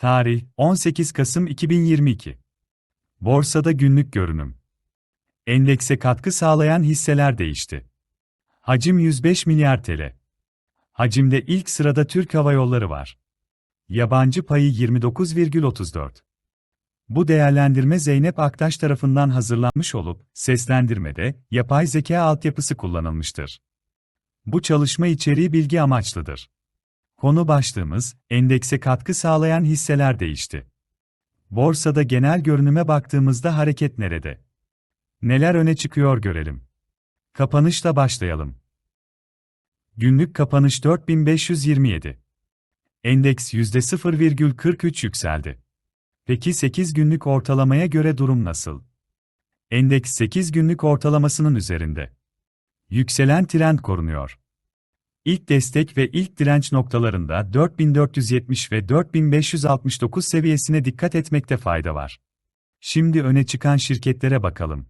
Tarih 18 Kasım 2022. Borsada günlük görünüm. Endekse katkı sağlayan hisseler değişti. Hacim 105 milyar TL. Hacimde ilk sırada Türk Hava Yolları var. Yabancı payı 29,34. Bu değerlendirme Zeynep Aktaş tarafından hazırlanmış olup, seslendirmede yapay zeka altyapısı kullanılmıştır. Bu çalışma içeriği bilgi amaçlıdır. Konu başlığımız, endekse katkı sağlayan hisseler değişti. Borsada genel görünüme baktığımızda hareket nerede? Neler öne çıkıyor görelim. Kapanışla başlayalım. Günlük kapanış 4527. Endeks %0,43 yükseldi. Peki 8 günlük ortalamaya göre durum nasıl? Endeks 8 günlük ortalamasının üzerinde. Yükselen trend korunuyor. İlk destek ve ilk direnç noktalarında 4470 ve 4569 seviyesine dikkat etmekte fayda var. Şimdi öne çıkan şirketlere bakalım.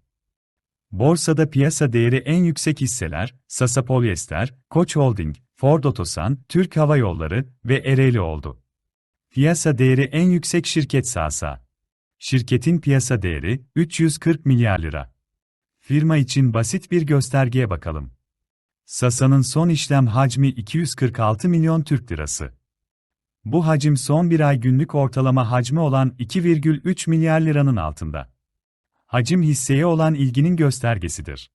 Borsada piyasa değeri en yüksek hisseler, Sasa Polyester, Koç Holding, Ford Otosan, Türk Hava Yolları ve Ereğli oldu. Piyasa değeri en yüksek şirket Sasa. Şirketin piyasa değeri 340 milyar lira. Firma için basit bir göstergeye bakalım. Sasa'nın son işlem hacmi 246 milyon Türk lirası. Bu hacim son bir ay günlük ortalama hacmi olan 2,3 milyar liranın altında. Hacim hisseye olan ilginin göstergesidir.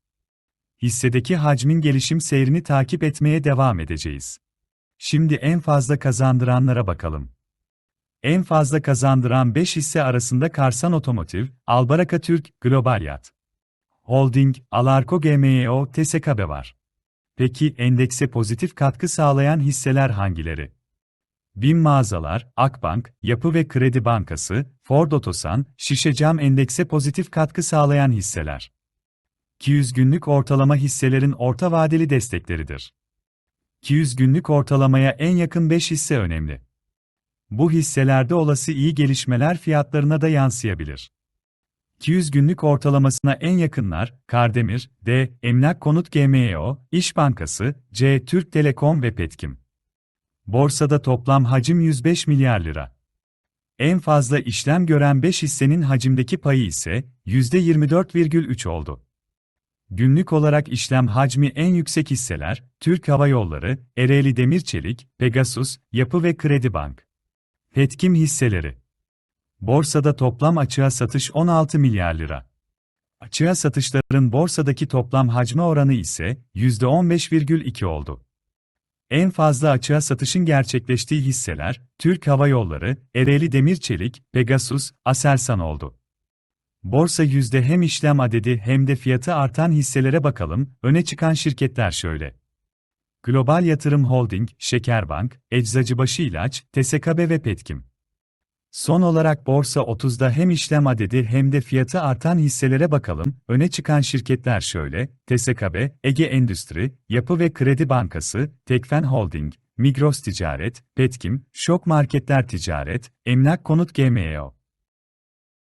Hissedeki hacmin gelişim seyrini takip etmeye devam edeceğiz. Şimdi en fazla kazandıranlara bakalım. En fazla kazandıran 5 hisse arasında Karsan Otomotiv, Albaraka Türk, Global Yat. Holding, Alarko GMO, TSKB var. Peki endekse pozitif katkı sağlayan hisseler hangileri? BİM Mağazalar, Akbank, Yapı ve Kredi Bankası, Ford Otosan, Şişecam endekse pozitif katkı sağlayan hisseler. 200 günlük ortalama hisselerin orta vadeli destekleridir. 200 günlük ortalamaya en yakın 5 hisse önemli. Bu hisselerde olası iyi gelişmeler fiyatlarına da yansıyabilir. 200 günlük ortalamasına en yakınlar, Kardemir, D, Emlak Konut GMO, İş Bankası, C, Türk Telekom ve Petkim. Borsada toplam hacim 105 milyar lira. En fazla işlem gören 5 hissenin hacimdeki payı ise %24,3 oldu. Günlük olarak işlem hacmi en yüksek hisseler, Türk Hava Yolları, Ereğli Demir Çelik, Pegasus, Yapı ve Kredi Bank. Petkim hisseleri. Borsada toplam açığa satış 16 milyar lira. Açığa satışların borsadaki toplam hacmi oranı ise %15,2 oldu. En fazla açığa satışın gerçekleştiği hisseler, Türk Hava Yolları, Ereğli Demir Çelik, Pegasus, Aselsan oldu. Borsa yüzde hem işlem adedi hem de fiyatı artan hisselere bakalım, öne çıkan şirketler şöyle. Global Yatırım Holding, Şekerbank, Eczacıbaşı İlaç, TSKB ve Petkim. Son olarak Borsa 30'da hem işlem adedi hem de fiyatı artan hisselere bakalım. Öne çıkan şirketler şöyle: TSKB, Ege Endüstri, Yapı ve Kredi Bankası, Tekfen Holding, Migros Ticaret, Petkim, Şok Marketler Ticaret, Emlak Konut GMO.